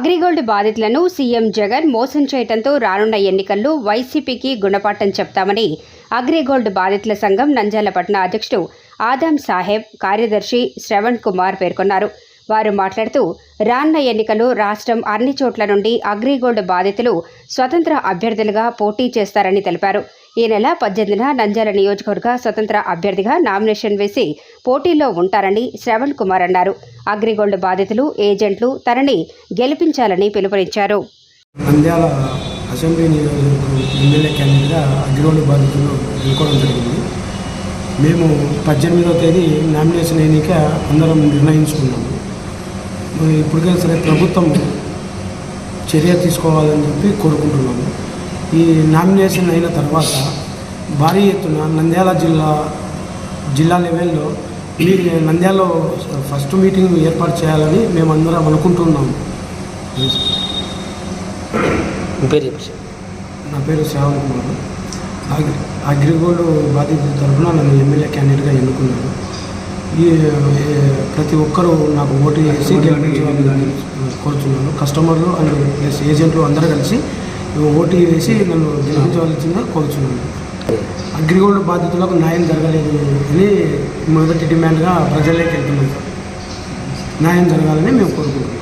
అగ్రిగోల్డ్ బాధితులను సీఎం జగన్ మోసం చేయడంతో రానున్న ఎన్నికల్లో వైసీపీకి గుణపాఠం చెప్తామని అగ్రిగోల్డ్ బాధితుల సంఘం నంజాలపట్న అధ్యక్షుడు ఆదాం సాహెబ్ కార్యదర్శి శ్రవణ్ కుమార్ పేర్కొన్నారు. వారు మాట్లాడుతూ రానున్న ఎన్నికలు రాష్ట్రం అన్ని చోట్ల నుండి అగ్రిగోల్డ్ బాధితులు స్వతంత్ర అభ్యర్థులుగా పోటీ చేస్తారని తెలిపారు. ఈ నెల పద్దెనిమిదిన నంద్యాల నియోజకవర్గ స్వతంత్ర అభ్యర్థిగా నామినేషన్ వేసి పోటీలో ఉంటారని శ్రవణ్ కుమార్ అన్నారు. అగ్రిగోల్డ్ బాధితులు ఏజెంట్లు తనని గెలిపించాలని పిలుపునిచ్చారు. నంద్యాల అసెంబ్లీ నియోజకవర్గం ఎమ్మెల్యే క్యాండిడేట్గా అగ్రిగోల్డ్ బాధితులు ఎన్నుకోవడం జరిగింది. మేము పద్దెనిమిదవ తేదీ నామినేషన్ ఎన్నిక అందరం నిర్ణయించుకున్నాము. మరి ఇప్పటికైనా సరే ప్రభుత్వం చర్య తీసుకోవాలని చెప్పి కోరుకుంటున్నాము. ఈ నామినేషన్ అయిన తర్వాత భారీ ఎత్తున నంద్యాల జిల్లా జిల్లా లెవెల్లో మీ నంద్యాలలో ఫస్ట్ మీటింగ్ ఏర్పాటు చేయాలని మేమందరం అనుకుంటున్నాము మీ పేరు చెప్పండి నా పేరు శ్రావణ్ కుమార్. అగ్రి అగ్రిగోల్డ్ బాధితుల తరఫున నన్ను ఎమ్మెల్యే క్యాండిడేట్గా ఎన్నుకున్నారు. ఈ ప్రతి ఒక్కరూ నాకు ఓటు వేసి కోరుతున్నాను కస్టమర్లు అండ్ ప్లస్ ఏజెంట్లు అందరూ కలిసి ఓటు వేసి నన్ను గెలిపించవలసిందిగా కోరుచున్నాను అగ్రిగోల్డ్ బాధితులకు న్యాయం జరగలేదు అని మొదటి డిమాండ్గా ప్రజల్లోకి వెళ్తున్నాం సార్ న్యాయం జరగాలని మేము కోరుకుంటున్నాం.